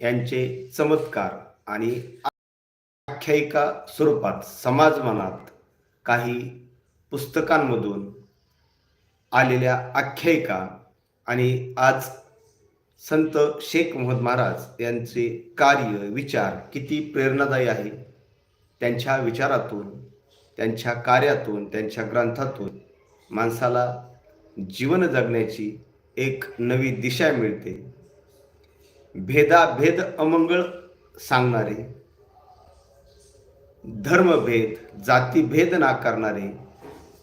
यांचे चमत्कार आणि आख्यायिका स्वरूपात समाज मनात काही पुस्तकांमधून आलेल्या आख्यायिका आणि आज संत शेख मोहम्मद महाराज यांचे कार्य विचार किती प्रेरणादायी आहे. त्यांच्या विचारातून त्यांच्या कार्यातून त्यांच्या ग्रंथातून माणसाला जीवन जगण्याची एक नवी दिशा मिळते. भेदाभेद अमंगळ सांगणारे धर्मभेद जातीभेद नाकारणारे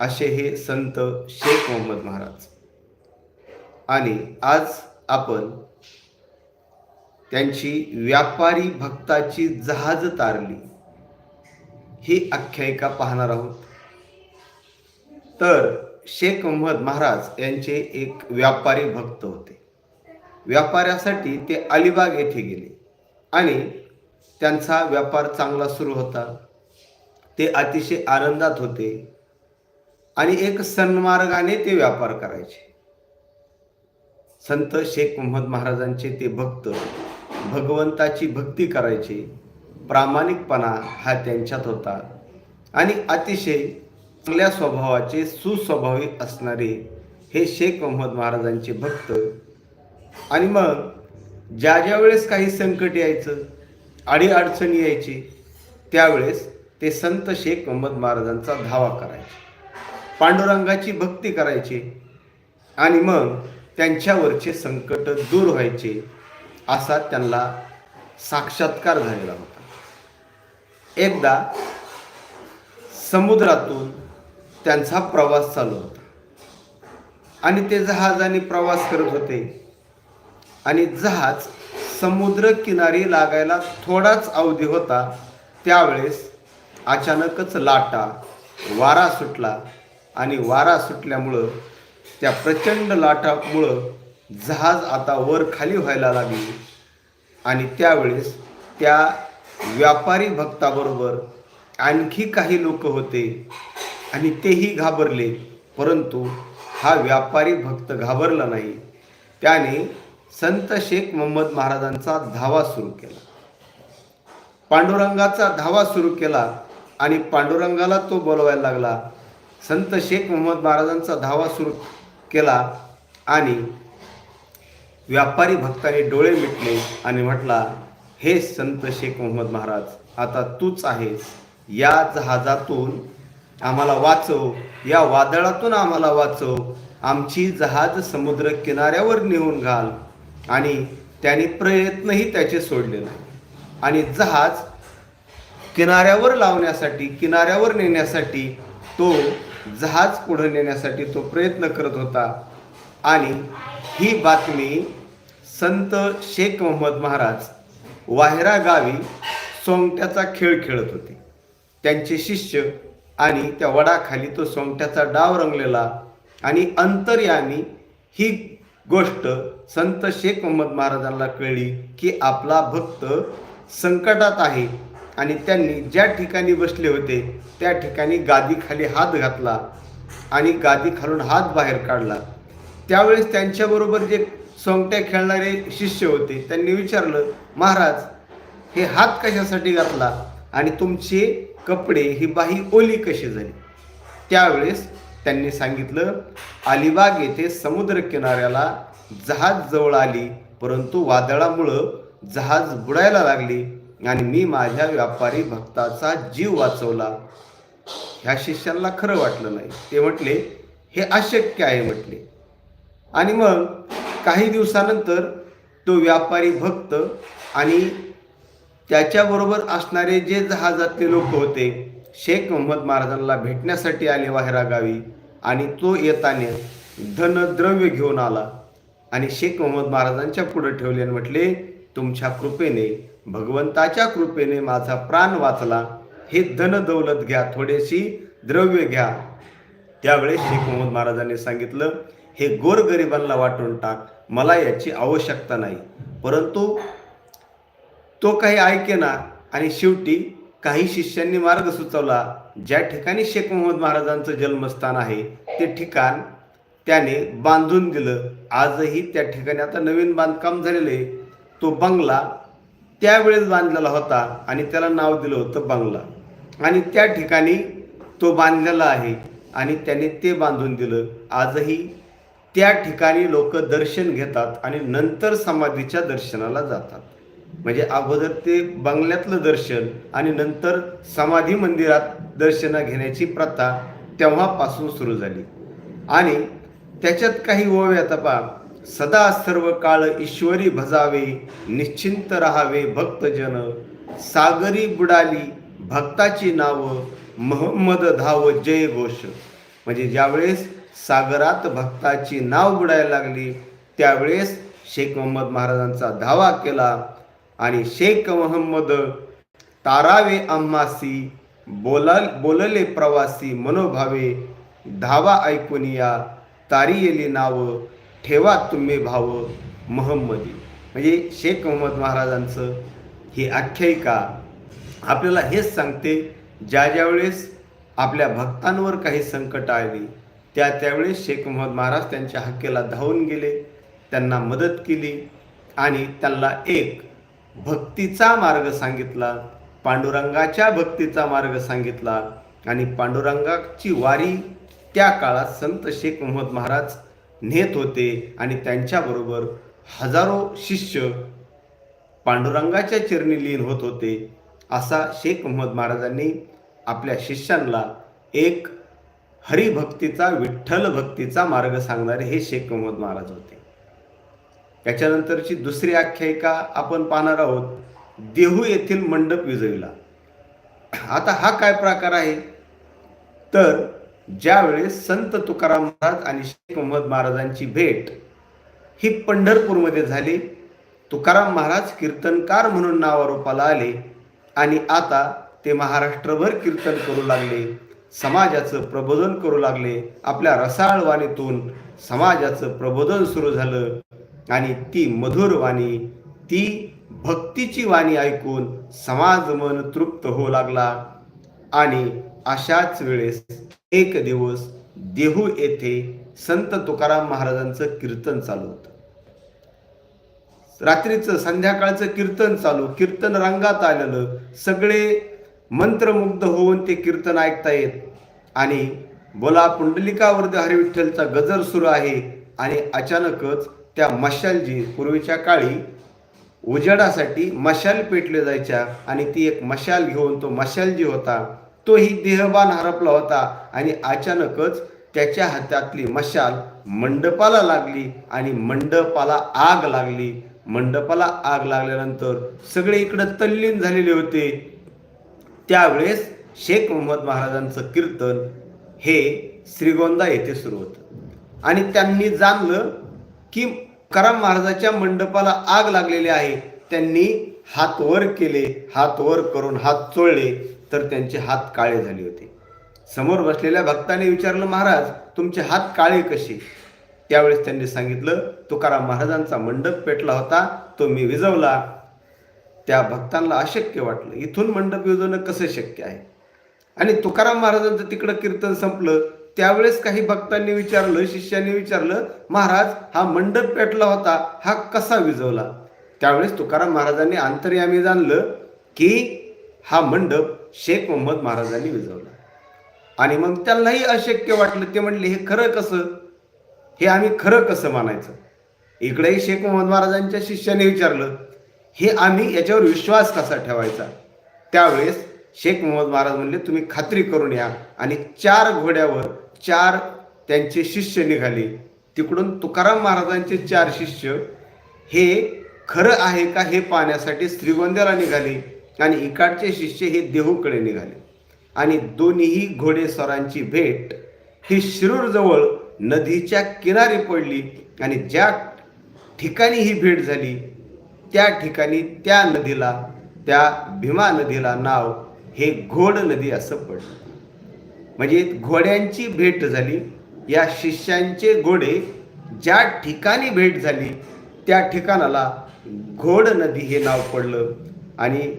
असे हे संत शेख मोहम्मद महाराज. आणि आज आपण त्यांची व्यापारी भक्ताची जहाज तारली ही आख्यायिका पाहणार आहोत. तर शेख मोहम्मद महाराज यांचे एक व्यापारी भक्त होते. व्यापाऱ्यासाठी ते अलिबाग येथे गेले आणि त्यांचा व्यापार चांगला सुरू होता. ते अतिशय आनंदात होते आणि एक सन्मार्गाने ते व्यापार करायचे. संत शेख मोहम्मद महाराजांचे ते भक्त भगवंताची भक्ती करायचे. प्रामाणिकपणा हा त्यांच्यात होता आणि अतिशय चांगल्या स्वभावाचे सुस्वभावी असणारे हे शेख मोहम्मद महाराजांचे भक्त आणि मग ज्या ज्या वेळेस काही संकट यायचं अडी अडचणी यायची त्यावेळेस ते संत शेख मोहम्मद महाराजांचा धावा करायचे. पांडुरंगाची भक्ती करायची आणि मग त्यांच्यावरचे संकट दूर व्हायचे असा त्यांना साक्षात्कार झालेला होता. एकदा समुद्रातून त्यांचा प्रवास चालू होता. आणि ते जहाजाने प्रवास करत होते. आणि जहाज समुद्र किनारी लागायला थोडाच अवधी होता. त्यावेळेस अचानकच लाटा वारा सुटला आणि वारा सुटल्यामुळं त्या प्रचंड लाटामुळं जहाज आता वर खाली व्हायला लागली. आणि त्यावेळेस त्या व्यापारी भक्ताबरोबर आणखी काही लोक होते आणि तेही घाबरले परंतु हा व्यापारी भक्त घाबरला नाही. त्याने संत शेख मोहम्मद महाराजांचा धावा सुरू केला. पांडुरंगाचा धावा सुरू केला आणि पांडुरंगाला तो बोलवायला लागला. संत शेख मोहम्मद महाराजांचा धावा सुरू केला आणि व्यापारी भक्ताने डोळे मिटले आणि म्हटला हे संत शेख मोहम्मद महाराज आता तूच आहेस. या जहाजातून आम्हाला वाचव. या वादळातून आम्हाला वाचव. आमची जहाज समुद्र किनाऱ्यावर नेऊन घाल. आणि त्याने प्रयत्नही त्याचे सोडले नाही. आणि जहाज किनाऱ्यावर लावण्यासाठी किनाऱ्यावर नेण्यासाठी तो जहाज पुढे नेण्यासाठी तो प्रयत्न करत होता. आणि ही बातमी संत शेख मोहम्मद महाराज वाहेरा गावी सोंगट्याचा खेळ खेळत होते. त्यांचे शिष्य आणि त्या वडाखाली तो सोंगट्याचा डाव रंगलेला आणि अंतर्यामी ही गोष्ट संत शेख मोहम्मद महाराजांना कळली की आपला भक्त संकटात आहे आणि त्यांनी ज्या ठिकाणी बसले होते त्या ठिकाणी गादीखाली हात घातला आणि गादी खालून हात बाहेर काढला. त्यावेळेस त्यांच्याबरोबर जे सोंगट्या खेळणारे शिष्य होते त्यांनी विचारलं महाराज हे हात कशासाठी घातला आणि तुमचे कपडे ही बाही ओली कशी झाली? त्यावेळेस त्यांनी सांगितलं अलिबाग येथे समुद्र किनाऱ्याला जहाज जवळ आली परंतु वादळामुळं जहाज बुडायला लागली आणि मी माझ्या व्यापारी भक्ताचा जीव वाचवला. ह्या शिष्यांना खरं वाटलं नाही. ते म्हटले हे अशक्य आहे म्हटले. आणि मग काही दिवसानंतर तो व्यापारी भक्त आणि त्याच्याबरोबर असणारे जे जहाजातले लोक होते शेख मोहम्मद महाराजांना भेटण्यासाठी आले वाहेरा गावी आणि तो येताने धनद्रव्य घेऊन आला. आणि शेख मोहम्मद महाराजांच्या पुढे ठेवले आणि म्हटले तुमच्या कृपेने भगवंताच्या कृपेने माझा प्राण वाचला. हे धन दौलत घ्या थोडीशी द्रव्य घ्या. त्यावेळेस शेख मोहम्मद महाराजांनी सांगितलं हे गोरगरिबांना वाटून टाक मला याची आवश्यकता नाही. परंतु तो काही ऐके ना आणि शेवटी काही शिष्यांनी मार्ग सुचवला ज्या ठिकाणी शेख मोहम्मद महाराजांचं जन्मस्थान आहे ते ठिकाण त्याने बांधून दिलं. आजही त्या ठिकाणी आता नवीन बांधकाम झालेलं आहे. तो बंगला त्यावेळेस बांधलेला होता आणि त्याला नाव दिलं होतं बंगला. आणि त्या ठिकाणी तो बांधलेला आहे आणि त्याने ते बांधून दिलं. आजही त्या ठिकाणी लोक दर्शन घेतात आणि नंतर समाधीच्या दर्शनाला जातात. म्हणजे अगोदर ते बंगल्यातलं दर्शन आणि नंतर समाधी मंदिरात दर्शन घेण्याची प्रथा तेव्हापासून सुरू झाली. आणि त्याच्यात काही ओव्या आता पहा. सदा सर्व काळ ईश्वरी भजावे निश्चिंत राहावे भक्तजन. सागरी बुडाली भक्ताची नावं महम्मद धाव जय घोष. म्हणजे ज्यावेळेस सागरात भक्ताची नाव बुडायला लागली त्यावेळेस शेख मोहम्मद महाराजांचा धावा केला आणि शेख मोहम्मद तारावे आम्हासी बोला बोलले प्रवासी मनोभावे धावा ऐकून या तारी येली नाव ठेवा तुम्ही भाव महम्मदी. म्हणजे शेख मोहम्मद महाराजांचं ही आख्यायिका आपल्याला हेच सांगते ज्या ज्यावेळेस आपल्या भक्तांवर काही संकट आली त्या त्यावेळेस शेख मोहम्मद महाराज त्यांच्या हक्केला धावून गेले त्यांना मदत केली आणि त्यांना एक भक्तीचा मार्ग सांगितला पांडुरंगाच्या भक्तीचा मार्ग सांगितला आणि पांडुरंगाची वारी त्या काळात संत शेख मोहम्मद महाराज नेत होते आणि त्यांच्याबरोबर हजारो शिष्य पांडुरंगाच्या चरणी लीन होत होते. असा शेख मोहम्मद महाराजांनी आपल्या शिष्यांना एक हरिभक्तीचा विठ्ठल भक्तीचा मार्ग सांगणारे हे शेख मोहम्मद महाराज होते. त्याच्यानंतरची दुसरी आख्यायिका आपण पाहणार आहोत देहू येथील मंडप विजविला आता हा काय प्रकार आहे? तर ज्यावेळेस संत तुकाराम महाराज आणि शेख मोहम्मद महाराजांची भेट ही पंढरपूरमध्ये झाली तुकाराम महाराज कीर्तनकार म्हणून नावारूपाला आले आणि आता ते महाराष्ट्रभर कीर्तन करू लागले समाजाचं प्रबोधन करू लागले आपल्या रसाळ वाणीतून समाजाचं प्रबोधन सुरू झालं. आणि ती मधुर वाणी ती भक्तीची वाणी ऐकून समाज मन तृप्त होऊ लागला. आणि अशाच वेळेस एक दिवस देहू येथे संत तुकाराम महाराजांचं कीर्तन चालू होतं. रात्रीचं संध्याकाळचं कीर्तन चालू कीर्तन रंगात आलेलं सगळे मंत्रमुग्ध होऊन ते कीर्तन ऐकता येत. आणि बोला पुंडलिकावर्ध हरिविठ्ठलचा गजर सुरू आहे आणि अचानकच त्या मशालजी पूर्वीच्या काळी उजेडासाठी मशाल पेटले जायच्या आणि ती एक मशाल घेऊन तो मशालजी होता तोही देहबान हरपला होता आणि अचानकच त्याच्या हातातली मशाल मंडपाला लागली आणि मंडपाला आग लागली. मंडपाला आग लागल्यानंतर सगळे इकडं तल्लीन झालेले होते. त्यावेळेस शेख मोहम्मद महाराजांचं कीर्तन हे श्रीगोंदा येथे सुरू होतं. आणि त्यांनी जाणलं की तुकाराम महाराजाच्या मंडपाला आग लागलेली आहे. त्यांनी हात वर केले हात वर करून हात चोळले तर त्यांचे हात काळे झाले होते. समोर बसलेल्या भक्ताने विचारलं महाराज तुमचे हात काळे कसे? त्यावेळेस त्यांनी सांगितलं तुकाराम महाराजांचा मंडप पेटला होता तो मी विजवला. त्या भक्तांना अशक्य वाटलं. इथून मंडप विजवणं कसं शक्य आहे? आणि तुकाराम महाराजांचं तिकडं कीर्तन संपलं त्यावेळेस काही भक्तांनी विचारलं शिष्यांनी विचारलं महाराज हा मंडप पेटला होता हा कसा विजवला त्यावेळेस तुकाराम महाराजांनी अंतर्यामी जाणलं की हा मंडप शेख मोहम्मद महाराजांनी विजवला आणि मग त्यांनाही अशक्य वाटलं ते म्हणले हे खरं कसं? हे आम्ही खरं कसं मानायचं? इकडेही शेख मोहम्मद महाराजांच्या शिष्याने विचारलं हे आम्ही याच्यावर विश्वास कसा ठेवायचा? त्यावेळेस शेख मोहम्मद महाराज म्हणले तुम्ही खात्री करून या आणि चार घोड्यावर चार त्यांचे शिष्य निघाले. तिकडून तुकाराम महाराजांचे चार शिष्य हे खरं आहे का हे पाहण्यासाठी श्रीगोंद्याला निघाले आणि इकडचे शिष्य हे देहूकडे निघाले. आणि दोन्हीही घोडेस्वारांची भेट. ही शिरूरजवळ नदीच्या किनारी पडली आणि ज्या ठिकाणी ही भेट झाली त्या ठिकाणी त्या नदीला त्या भीमा नदीला नाव हे घोड नदी असं पडलं. म्हणजे घोड्यांची भेट झाली या शिष्यांचे घोडे ज्या ठिकाणी भेट झाली त्या ठिकाणाला घोड नदी हे नाव पडलं. आणि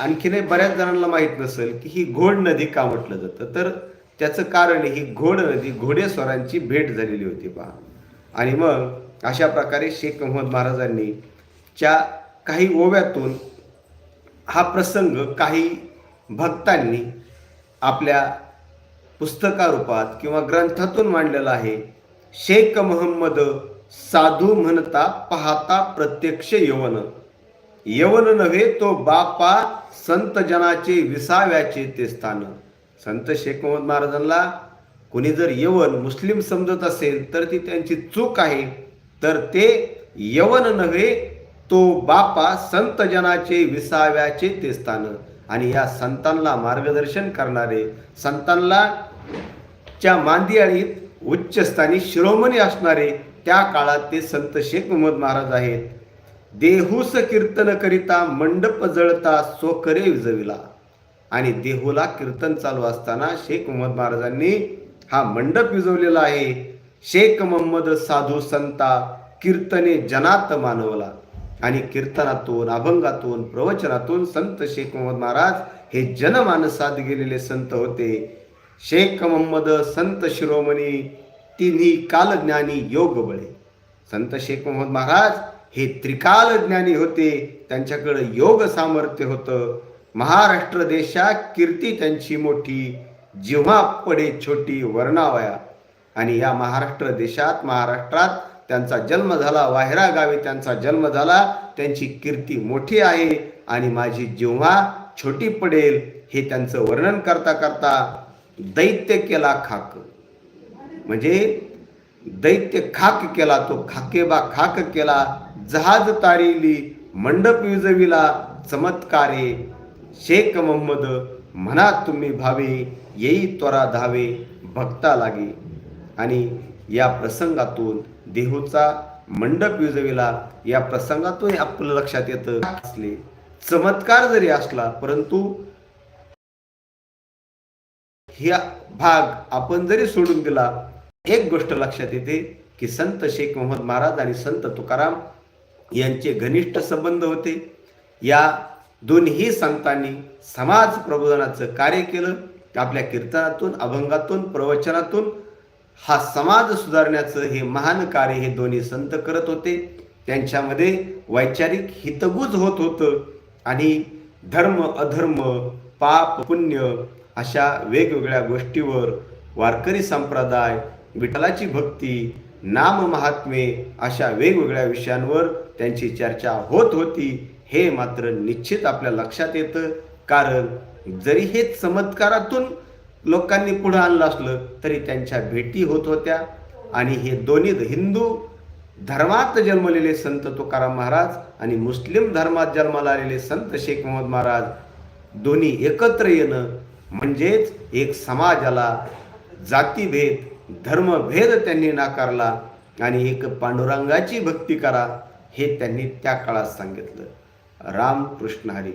आणखीनही बऱ्याच जणांना माहीत नसेल की ही घोड नदी का म्हटलं जातं? तर त्याचं कारण ही घोड नदी घोडेस्वरांची भेट झालेली होती पहा. आणि मग अशा प्रकारे शेख मोहम्मद महाराजांनी च्या काही ओव्यातून हा प्रसंग काही भक्तांनी आपल्या पुस्तकारूपात किंवा ग्रंथातून मांडलेला आहे. शेख महम्मद साधू म्हणता पाहता प्रत्यक्ष यवन. यवन नव्हे तो बापा संत जनाचे विसाव्याचे ते स्थान. संत शेख मोहम्मद महाराजांना कोणी जर यवन मुस्लिम समजत असेल तर ती त्यांची चूक आहे. तर ते यवन नव्हे तो बापा संत जनाचे विसाव्याचे ते स्थान. आणि या संतांना मार्गदर्शन करणारे संतांना च्या मांदियाळीत उच्चस्थानी शिरोमणी असणारे त्या काळात ते संत शेख मोहम्मद महाराज आहेत. देहूस कीर्तन करिता मंडप जळता सोकरे विजविला. आणि देहूला कीर्तन चालू असताना शेख मोहम्मद महाराजांनी हा मंडप विजवलेला आहे. शेख मोहम्मद साधू संता कीर्तने जनात मानवला. आणि कीर्तनातून अभंगातून प्रवचनातून संत शेख मोहम्मद महाराज हे जनमानसात गेलेले संत होते. शेख मोहम्मद संत शिरोमणी तिन्ही कालज्ञानी योग बळे. संत शेख मोहम्मद महाराज हे त्रिकाल ज्ञानी होते. त्यांच्याकडे योग सामर्थ्य होतं. महाराष्ट्र देशात कीर्ती त्यांची मोठी जेव्हा पडे छोटी वर्णावया. आणि या महाराष्ट्र देशात महाराष्ट्रात त्यांचा जन्म झाला वाहेरा गावी त्यांचा जन्म झाला त्यांची कीर्ती मोठी आहे. आणि माझी जेव्हा छोटी पडेल हे त्यांचं वर्णन करता करता दैत्य केला खाक. म्हणजे दैत्य खाक केला तो खाकेबा खाक केला जहाज तारिली मंडप विजविला चमत्कारे शेख मोहम्मद म्हणा तुम्ही भावे येई त्वरा धावे भक्ता लागे. आणि या प्रसंगातून देहूचा मंडप विजविला या प्रसंगातून आपलं लक्षात येतं असले. चमत्कार जरी असला परंतु ह्या भाग आपण जरी सोडून दिला एक गोष्ट लक्षात येते की संत शेख मोहम्मद महाराज आणि संत तुकाराम यांचे घनिष्ठ संबंध होते. या दोन्ही संतांनी समाज प्रबोधनाचं कार्य केलं. आपल्या कीर्तनातून अभंगातून प्रवचनातून हा समाज सुधारण्याचं हे महान कार्य हे दोन्ही संत करत होते. त्यांच्यामध्ये वैचारिक हितगुज होत होतं आणि धर्म अधर्म पाप पुण्य अशा वेगवेगळ्या गोष्टीवर वारकरी संप्रदाय विठ्ठलाची भक्ती नाम महात्मे अशा वेगवेगळ्या विषयांवर त्यांची चर्चा होत होती. हे मात्र निश्चित आपल्या लक्षात येतं. कारण जरी हे चमत्कारातून लोकांनी पुढं आणलं असलं तरी त्यांच्या भेटी होत होत्या. आणि हे दोन्ही हिंदू धर्मात जन्मलेले संत तुकाराम महाराज आणि मुस्लिम धर्मात जन्माला आलेले संत शेख मोहम्मद महाराज दोन्ही एकत्र येणं म्हणजेच एक समाजाला जातीभेद धर्मभेद त्यांनी नाकारला आणि एक पांडुरंगाची भक्ती करा हे त्यांनी त्या काळात सांगितलं. राम कृष्ण हरी.